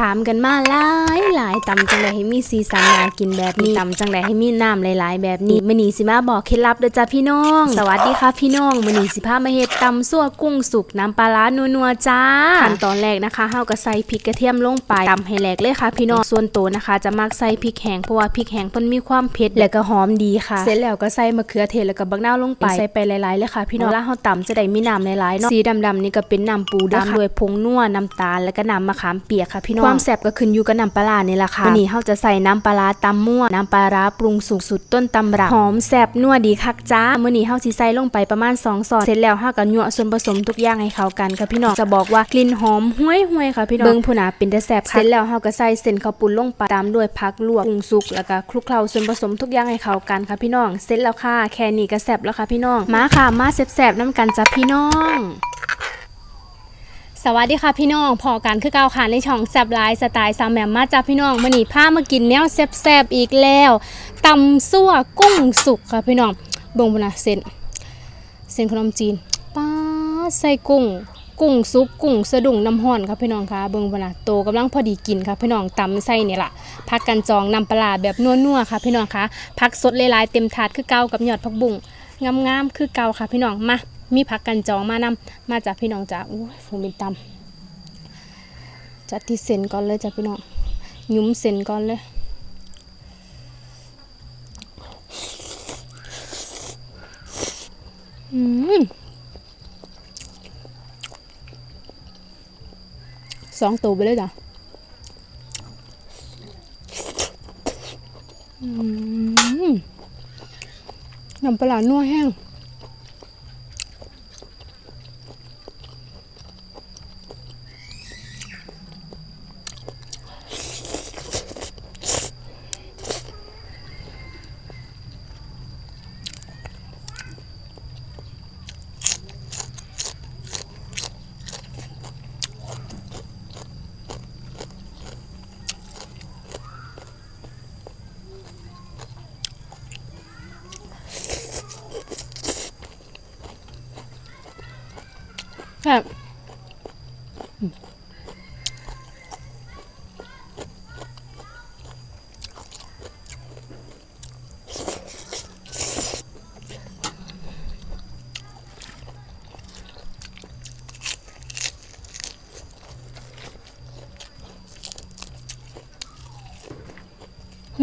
ถามกันมาหลายหลายตำจังไดให้มีสีสันน่ากินแบบนี้ตำจังไดให้มีน้ำหลายๆ แบบนี้มื้อนี้สิมาบอกเคล็ดลับเด้อจ้าพี่น้อง สวัสดีค่ะพี่น้องมื้อนี้สิพามาเฮ็ดตำซั่วกุ้งสุกน้ำปลาร้านัวๆจ้าขั้นตอนแรกนะคะเฮาก็ใส่พริกกระเทียมลงไปตำให้แหลกเลยค่ะ พี่น้องส่วนตัวนะคะ จะมักใส่พริกแห้งเพราะว่าพริกแห้งเพิ่นมีความเผ็ดและก็หอมดีค่ะ เสร็จแล้วก็ใส่มะเขือเทศแล้วก็บักนาวลงไปใส่ไปหลายๆเลยค่ะ พี่น้องเวลาเฮาตำจะได้มีน้ำหลายๆเนาะสีดำๆนี่ก็เป็นน้ำปูดำด้วยผงนัวน้ำตาลแล้วก็น้ำมะขามเปียกค่ะพี่น้องความแซ่บก็ขึ้นอยู่กับน้ำปลาร้านี่แหละค่ะวันนี้เฮาจะใส่น้ำปลาตำมั่วน้ำปลาร้าปรุงสุกสุดต้นตำรับหอมแซ่บนัวดีคักจ้ามื้อนี้เฮาสิใส่ลงไปประมาณ2ช้อนเสร็จแล้วเฮาก็ยั่วส่วนผสมทุกอย่างให้เข้ากันค่ะพี่น้องจะบอกว่ากลิ่นหอมห้วยๆค่ะพี่น้องเบิ่งผู้หนาเป็นแต่แซ่บค่ะเสร็จแล้วเฮาก็ใส่เส้นข้าวปุ้นลงไปตามด้วยผักลวกปรุงสุกแล้วก็คลุกเคล้าส่วนผสมทุกอย่างให้เข้ากันค่ะพี่น้องเสร็จแล้วค่ะแค่นี้ก็แซ่บแล้วค่ะพี่น้องมาค่ะมาแซ่บๆน้ำกันจ้ะพี่น้อง สวัสดีค่ะพี่น้องพอกันคือเก่าค่ะในช่องแซบไลฟ์สไตล์สามแมมมาจ้าพี่น้องมื้อนี้พามากินแนวแซบๆอีกแล้วตำซั่วกุ้งสุกค่ะพี่น้องบ่งพุ่นะเส้นเส้นขนมจีนป้าใส่กุ้ง กุ้งสุกกุ้งสะดุ้งน้ำห้อนค่ะพี่น้องค่ะเบิ่งพุ่นะโตกำลังพอดีกินค่ะพี่น้องตำใส่นี่ยล่ะผักกันจองนำปลาแบบนัวๆค่ะพี่น้องค่ะผักสดหลายๆเต็มถาดคือเก่ากับยอดผักบุ้งงามๆคือเก่าค่ะพี่น้องมา มีผักกันจองมานำมาจากพี่น้องจ้าอุ้ยฟูมินตำจัดที่เส้นก่อนเลยจ้ะพี่น้องยุ้มเส้นก่อนเลยอืมสองตัวไปเลยจ้ะอืมน้ำปลาร้านัวแห้ง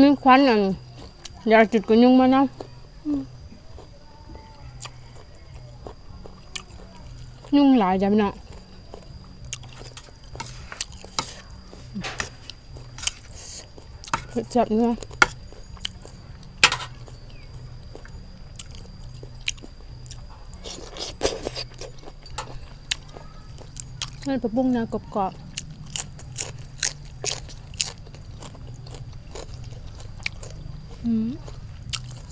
มีควันอันอยากจุดก็ยุ่งมานะยุ่งหลายจ้ะพี่น้องจับเนื้อนั่นปลาบุ้งนะกรอบๆอืม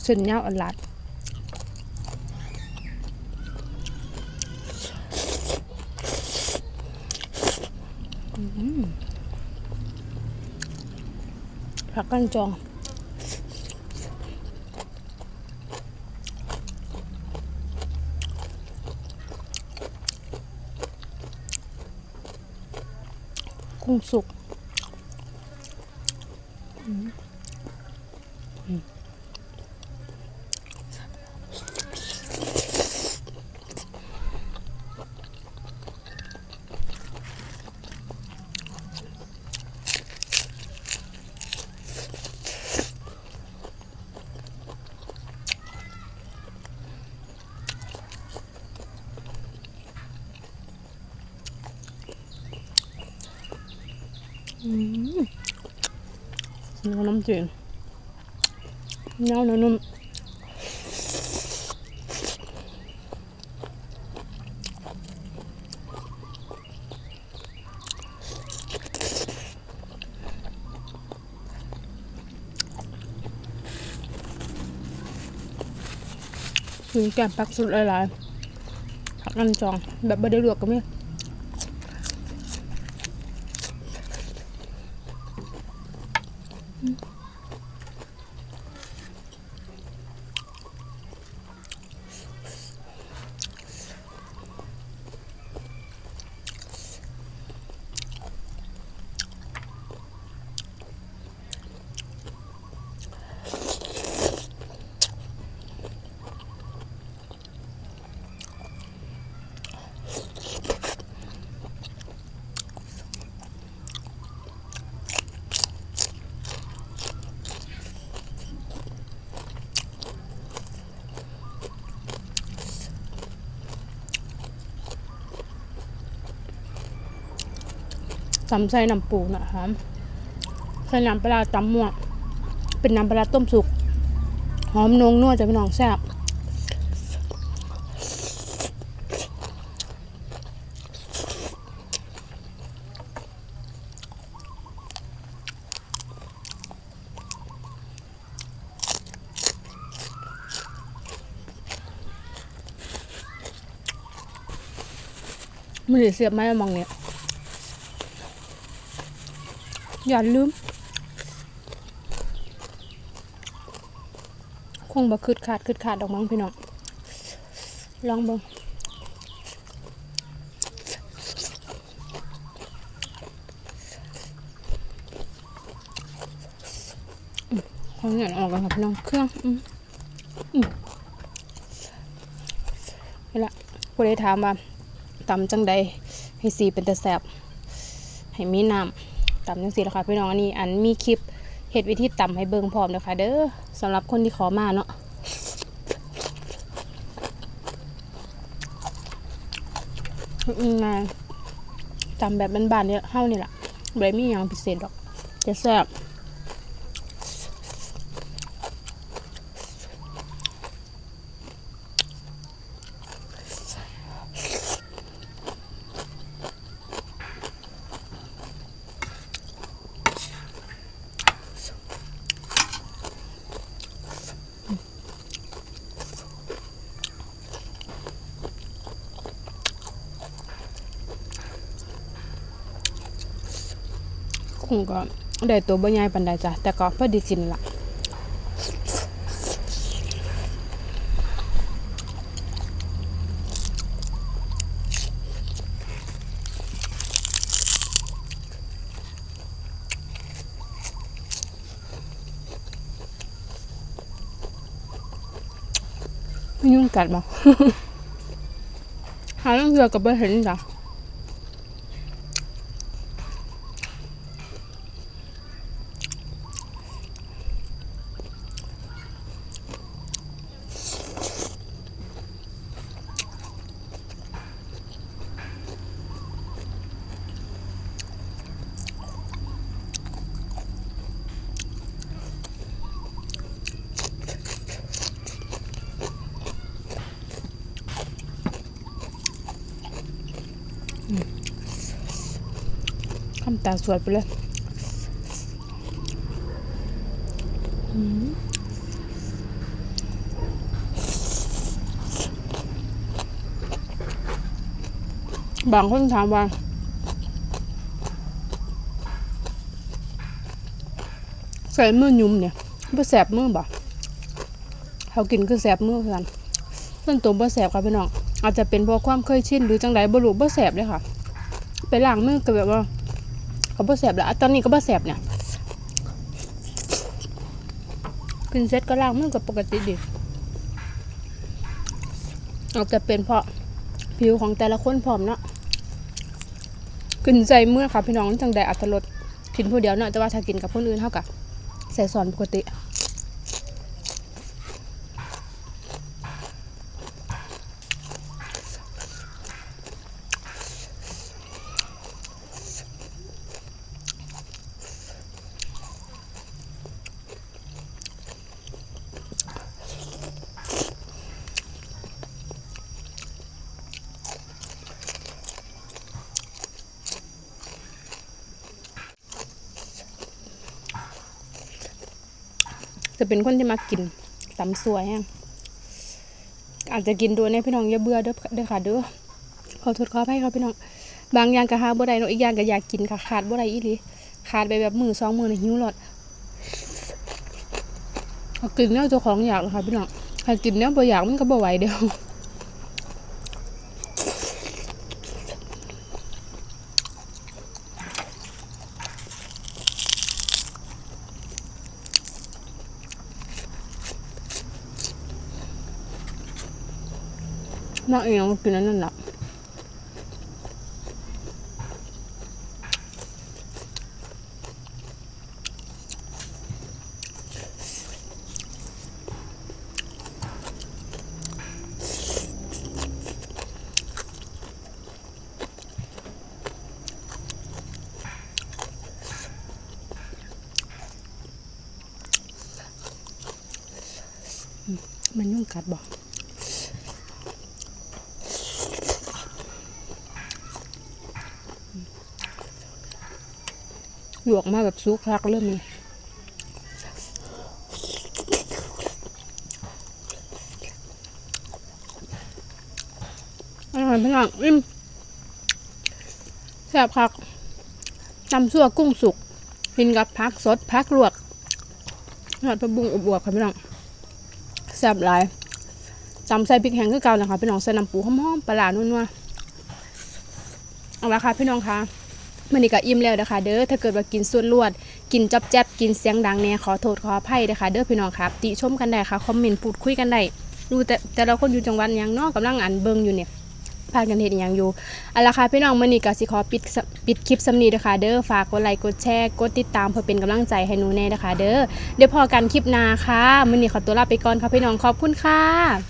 เส้นยาวอันลัดผักกันจองกุ้งสุกอืมอืม เนื้ำจืดเนื้อเนื้อนุ่มคือแกมปักสุดหลายๆผักอันจอง แบบไม่ได้ลวกก็มี ตำใส่น้ำปูนะหอมใส่น้ำปลาร้าตำมั่วเป็นน้ำปลาต้มสุก หอมนงนัวจะพี่น้องแซ่บมันเสียบไม้มองเนี่ย อย่าลืม คงบ่คืดขาดคืดขาดดอกมั้งพี่น้อง ลองเบิ่งอืมขอเงินออกกันค่ะพี่น้องเครื่องอืมอืมนี่ละผู้ใดถามว่าตำจังใดให้สีเป็นตะแสบให้มีน้ำ ตำจังสีแล้วค่ะพี่น้องอันนี้อันมีคลิปเห็ดวิธีตำให้เบิ่งพร้อมนะคะเด้อสำหรับคนที่ขอมาเนาะอืมาตำแบบบ้านๆเนี่ยเฮานี่แหละบ่ไม่มีหยังพิเศษดอกจะแซ่บ คงก็ได้ตัวบ่ใหญ่ปานใดจ้ะแต่ก็พอดีกินละมียุ่งกัดบ่หาเรื่องเรือกับบ่เห็นจ้ะำตาสวดไปเลยบางคนถามว่าใส่มือยุ่มเนี่ยบ่แสบมือบ่เขากินคือแสบมือเพื่อนส่วนตัวบ่แสบค่ะพี่น้องอาจจะเป็นเพราะความเคยชินหรือจังไดบ่รู้บ่แสบเลยค่ะ ไปล้างมือก็แบบว่า ก็บ่แสบแล้วตอนนี้ก็บ่แสบเนี่ยกินเสร็จก็ล้างมือก็ปกติดีอาจจะเป็นเพราะผิวของแต่ละคนพร้อมเนาะกินใจเมื่อค่ะพี่น้องจังใดอัตรสกินผู้เดียวเนาะแต่ว่าถ้ากินกับคนอื่นเท่ากับใส่สอนปกติ จะเป็นคนที่มากินตำสวยแห้งอาจจะกินด้วยเนี่ยพี่น้องอย่าเบื่อเด้อเด้อค่ะเด้อขอโทษขออภัยครับพี่น้อง บางอย่างก็หาบ่ได้เนาะอีกอย่างก็อยากกินค่ะขาดบ่ได้อีหลีขาดไปแบบมือสองมือในหิวหลอดกินเนวเจ้าของอยากนะค่ะพี่น้องถ้ากินเนวบ่อยากมันก็บ่ไหวเดียว เอีงกินนั่นแหละมันยุ่งกัดบอก หยวกมาแบบซุกคักเริ่มเลยอร่อยพี่น้องอิ่มแซ่บคักตำซั่วกุ้งสุก กินกับพักสดพักลวกยอดผักบุ้งอวบๆค่ะพี่น้องแซ่บหลายจำใส่พริกแห้งคือเก่านะคะพี่น้องใส่น้ำปูหอมๆปลาร้านัวๆเอาละค่ะพี่น้องคะ มันนี่ก็อิ่มแล้วนะคะเด้อถ้าเกิดว่ากินส่วนลวด กินจับแจ๊บกินเสียงดังแน่ขอโทษขออภัยนะคะเด้อพี่น้องครับ ติชมกันได้ค่ะคอมเมนต์พูดคุยกันได้ดูแต่แต่ละคนอยู่จังหวัดยังนอกกำลังอ่านเบิ่งอยู่เนี่ยพากันเฮ็ดอหยังอยู่เอาละค่ะพี่น้องมื้อนี้ก็สิขอปิดปิดคลิปสำนีเด้อค่ะเด้อฝากกดไลค์กดแชร์กดติดตามเพื่อเป็นกำลังใจให้หนูแน่เด้อค่ะเด้อเดี๋ยวพอกันคลิปหน้าค่ะมื้อนี้ขอตัวลาไปก่อนค่ะพี่น้องขอบคุณค่ะ